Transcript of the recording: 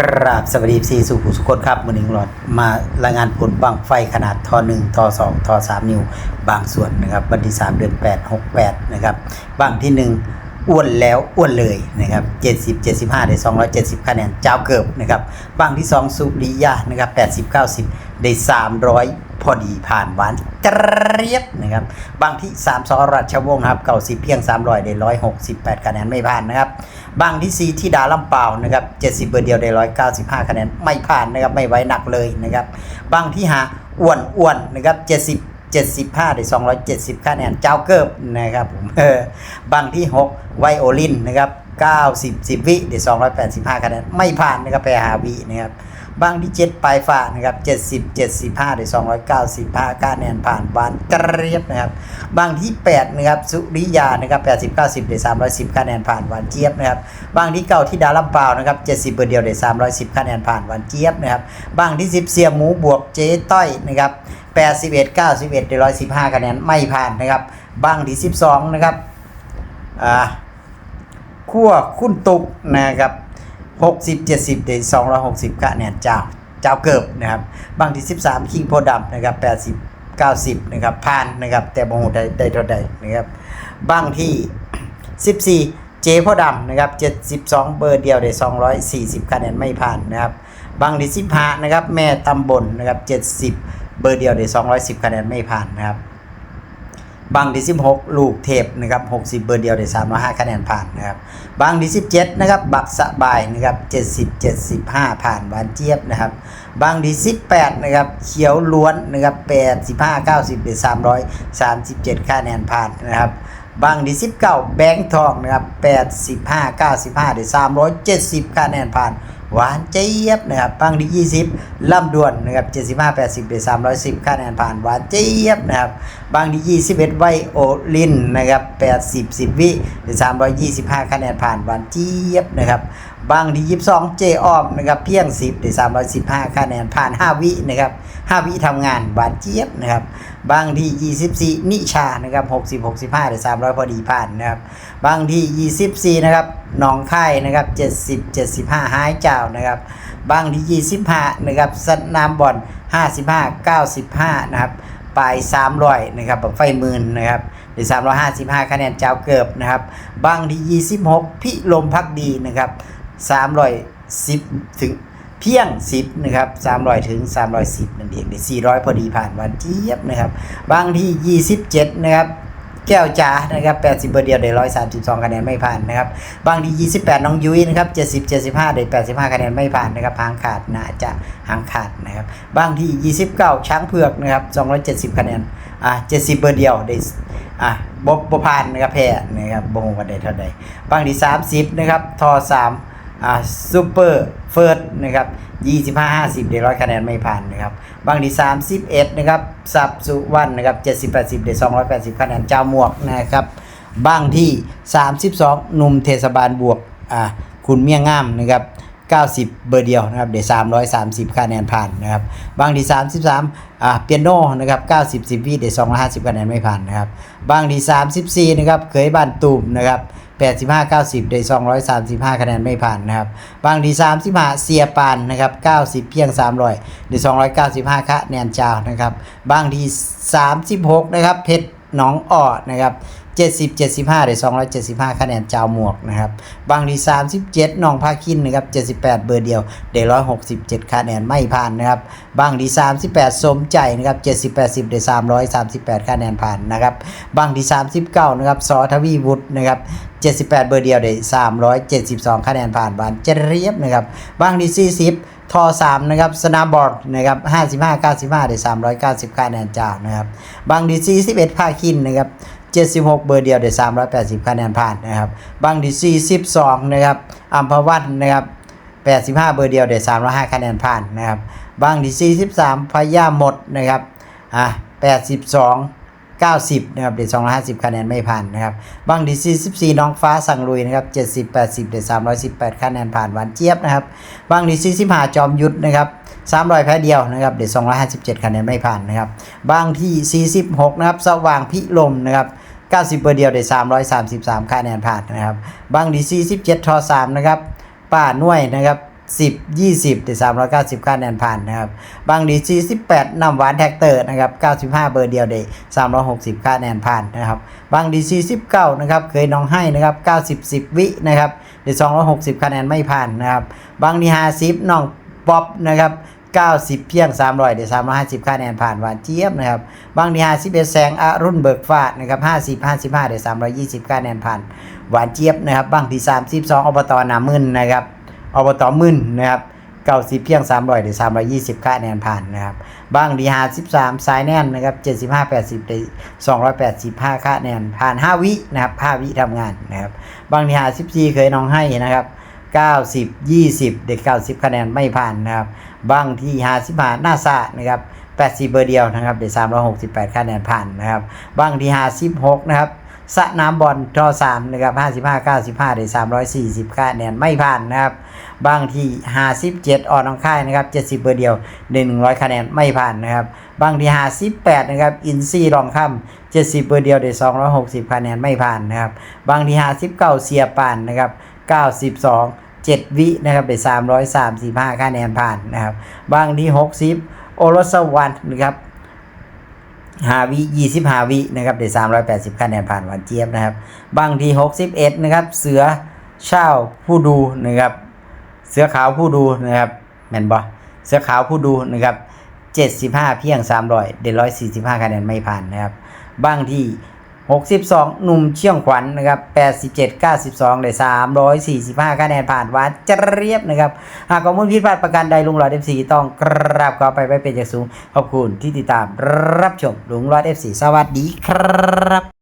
กราบสวัสดีสี่สุขุสุคนครับมือหนึ่งหลอดมารายงานผลบังไฟขนาดทอหนึ่งทอสองทอสามนิ้ว บางส่วนนะครับ วันที่สามเดือนแปดหกแปดนะครับบางที่หนึ่งอ้วนแล้วอ้วนเลยนะครับเจ็ดสิบเจ็ดสิบห้าได้สองร้อยเจ็ดสิบคะแนนเจ้าเกิบนะครับบางที่สองสุริยะนะครับแปดสิบเก้าสิบได้สามร้อย อดีผ่านหวานเกรียบนะครับ บางที่สามสอราชวงศ์ครับเก่าสิบเพียงสามร้อยได้ร้อยหกสิบแปดคะแนนไม่ผ่านนะครับ บางที่ 4 ที่ดาลำเปล่านะครับ70 เบอร์เดียวได้ 195 คะแนนไม่ผ่านนะครับไม่ไว้หนักเลยนะครับ บางที่หาอ้วนอ้วนนะครับ70 75ได้270 คะแนนเจ้าเกิบนะครับผมบางที่ 6 ไวโอลินนะครับ90 10 วิได้285 คะแนนไม่ผ่านนะครับไปหาวินะครับ บางที่7ปลายฟ้านะครับ70 75ได้295คะแนนผ่านบานเกรียบนะครับ บางที่8นะครับสุริยานะครับ80 90ได้310คะแนนผ่านวานเจี๊ยบนะครับ บางที่เก้าที่ดาลำเปล่านะครับ70เบอร์เดียวได้310คะแนนผ่านวานเจี๊ยบนะครับ บางที่10เสียหมูบวกเจ๊ต้อยนะครับ81 91ได้115คะแนนไม่ผ่านนะครับ บางที่12นะครับอ่าขั้วคุณตุกนะครับ 60 70ได้260คะแนนเจ้า เจ้าเกิบนะครับ บางที่ 13 คิงโพดำนะครับ80 90นะครับผ่านนะครับแต่บ่ฮู้ได้ได้เท่าใดนะครับบางที่ 14 เจโพดำนะครับ72 เบอร์เดียวได้240คะแนนไม่ผ่านนะครับบางที่15นะครับแม่ตำบลนะครับ70 เบอร์เดียวได้210คะแนนไม่ผ่านนะครับ บางที่ 16 ลูกเทพนะครับ 60 เบอร์เดียวได้305คะแนนผ่านนะครับ บางที่ 17 นะครับ บักสะบายนะครับ 70 75 ผ่านหวานเจี๊ยบนะครับ บางที่ 18 นะครับ เขียวล้วนนะครับ 85 90ได้337คะแนนผ่านนะครับ บางที่19 แบงค์ทองนะครับ 85 95ได้370คะแนนผ่าน หวานเจี๊ยบนะครับบางที่20ลำดวนนะครับ75 80ได้310คะแนนผ่านหวานเจี๊ยบนะครับบางที่21ไวโอลินนะครับ80 10วิได้325 คะแนนผ่านหวานเจี๊ยบนะครับ บางที่22เจออมนะครับเพียง10ได้315คะแนนผ่าน5วินะครับ5วิทำงานหวานเจี๊ยบนะครับบางที่24นิชานะครับ60 65ได้300พอดีผ่านนะครับบางที่24นะครับหนองค่ายนะครับ70 75หายเจ้านะครับบางที่25นะครับสนามบอล55 95นะครับปลาย300นะครับแบบไฟหมื่นนะครับหรือ355 คะแนนเจ้าเกิบนะครับบางที่26 พิลมพักดีนะครับ 310 ถึงเพียง 10 นะครับ300 ถึง 310 นั่นเองได้400 พอดีผ่านวันเจี๊ยบนะครับ บางที่ 27 นะครับแก้วจ๋านะครับ80เบอร์เดียวได้132 คะแนนไม่ผ่านนะครับ บางที่28 น้องยุ้ยนะครับ70 75ได้85 คะแนนไม่ผ่านนะครับหางขาดน่าจะหางขาดนะครับ บางที่29 ช้างเผือกนะครับ270 คะแนน อ่า70 เบอร์เดียวได้ อะบบผ่านนะครับแพ้นะครับบ่งว่าได้เท่าใดบางที่30 นะครับทอ3 อ่าซูเปอร์เฟิร์สนะครับ25 50ได้100คะแนนไม่ผ่านนะครับ บางที่31 นะครับ สับสุวรรณนะครับ 70 80ได้280 คะแนนเจ้าหมวกนะครับ บางที่ 32 หนุ่มเทศบาลบวกอ่าคุณเมี่ยงงามนะครับ90 เบอร์เดียวนะครับ เดี๋ยว330 คะแนนผ่านนะครับ บางที่33อ่าเปียโนนะครับ90 10วิเดี๋ยว250 คะแนนไม่ผ่านนะครับ บางที่34 นะครับ เคยบ้านตูมนะครับ 85 90 ได้ 235 คะแนนไม่ผ่านนะครับ บางที 35 เสียปานนะครับ 90 เพียง 300 ได้ 295 คะแนนจาวนะครับ บางที 36 นะครับ เพชร น้องอ้อนะครับ70 75 ได้ 275 คะแนนเจ้าหมวกนะครับ บางที37น้องพาคินนะครับ78 เบอร์เดียว ได้ 167 คะแนนไม่ผ่านนะครับ บางที38 สมใจนะครับ70 80 ได้ 338 คะแนนผ่านนะครับ บางที39นะครับสอทวีวุฒินะครับ78 เบอร์เดียวได้ 372 คะแนนผ่านบานเจเรียบนะครับ บางที่40 ทอ3นะครับสนามบอลนะครับ55 95ได้390คะแนนจากนะครับบางที่41ภาคินนะครับ76 เบอร์เดียวได้380คะแนนผ่านนะครับบางที่42นะครับอัมพวันนะครับ85 เบอร์เดียวได้305คะแนนผ่านนะครับบางที่43พยาหมดนะครับอะ82 90 นะครับเด็ด250 คะแนนไม่ผ่านนะครับ บางที่44น้องฟ้าสั่งลุยนะครับ 70 80 เด็ด318 คะแนนผ่านหวานเจี๊ยบนะครับ บางที่45จอมยุทธนะครับ300แพ้เดียวนะครับ เด็ด257 คะแนนไม่ผ่านนะครับ บางที่ 46 นะครับ สว่างพิลมนะครับ90เบอร์เดียวได้333 คะแนนผ่านนะครับ บางที่47ทอ3นะครับป้าหน่วยนะครับ 10 20ได้390 คะแนนผ่านนะครับ บางดี48นำหวานแท็กเตอร์นะครับ 95 เบอร์เดียวได้360 คะแนนผ่านนะครับ บางดี49นะครับ เคยน้องให้นะครับ 90 10 วินะครับได้260 คะแนนไม่ผ่านนะครับ บางดี50น้องป๊อปนะครับ90 เพียง 300เดี๋ยว350 คะแนนผ่านหวานเจี๊ยบนะครับ บางที51แสงอรุ่นเบิกฟ้านะครับ50 55เดี๋ยว320 คะแนนผ่านหวานเจี๊ยบนะครับ บางที32อบตนามึนนะครับ อบตมึนนะครับ90เพียง300เดี๋ยว320คะแนนผ่านนะครับบางที่53สายแน่นนะครับ75 80เดี๋ยว285คะแนนผ่าน5วินะครับ5วิทำงานนะครับบางที่54เคยน้องให้นะครับ90 20 เด็ก 90 คะแนนไม่ผ่านนะครับบางที่55หน้าซานะครับ80 เบอร์เดียวนะครับเด็ก368 คะแนนผ่านนะครับบางที่56นะครับ สะน้ำบอลทอ3นะครับ55 95เด็ก340คะแนนไม่ผ่านนะครับ บางที่57ออนน้องค่ายนะครับ70เบอร์เดียวเด่น100คะแนนไม่ผ่านนะครับ บางที่58นะครับอินซีรองค่ำ70เบอร์เดียวเด็ก260คะแนนไม่ผ่านนะครับ บางที่59เสียปานนะครับ92 7วินะครับได้335คะแนนผ่านนะครับ บางที่60โอรสวรรค์นะครับ 5วิบฮาวินะครับได้อยแปดสิบคะแนนผ่านหวานเจี๊ยบนะครับ บางที่61นะครับ เสือเช่าผู้ดูนะครับ เสือขาวผู้ดูนะครับแมนบอเสือขาวผู้ดูนะครับเจ็ดสิบห้าเพียงสามร้อยเด145คะแนนไม่ผ่านนะครับ บางที่ 62 หนุ่มเชี่ยงขวัญนะครับ87 92 ได้ 345 คะแนนผ่านหวานเจรียบนะครับ หากข้อมูลผิดพลาดประการใดลุงหลอด F4 ต้องกราบขอไปไว้เป็นอย่างสูง ขอบคุณที่ติดตามรับชมลุงหลอด F4 สวัสดีครับ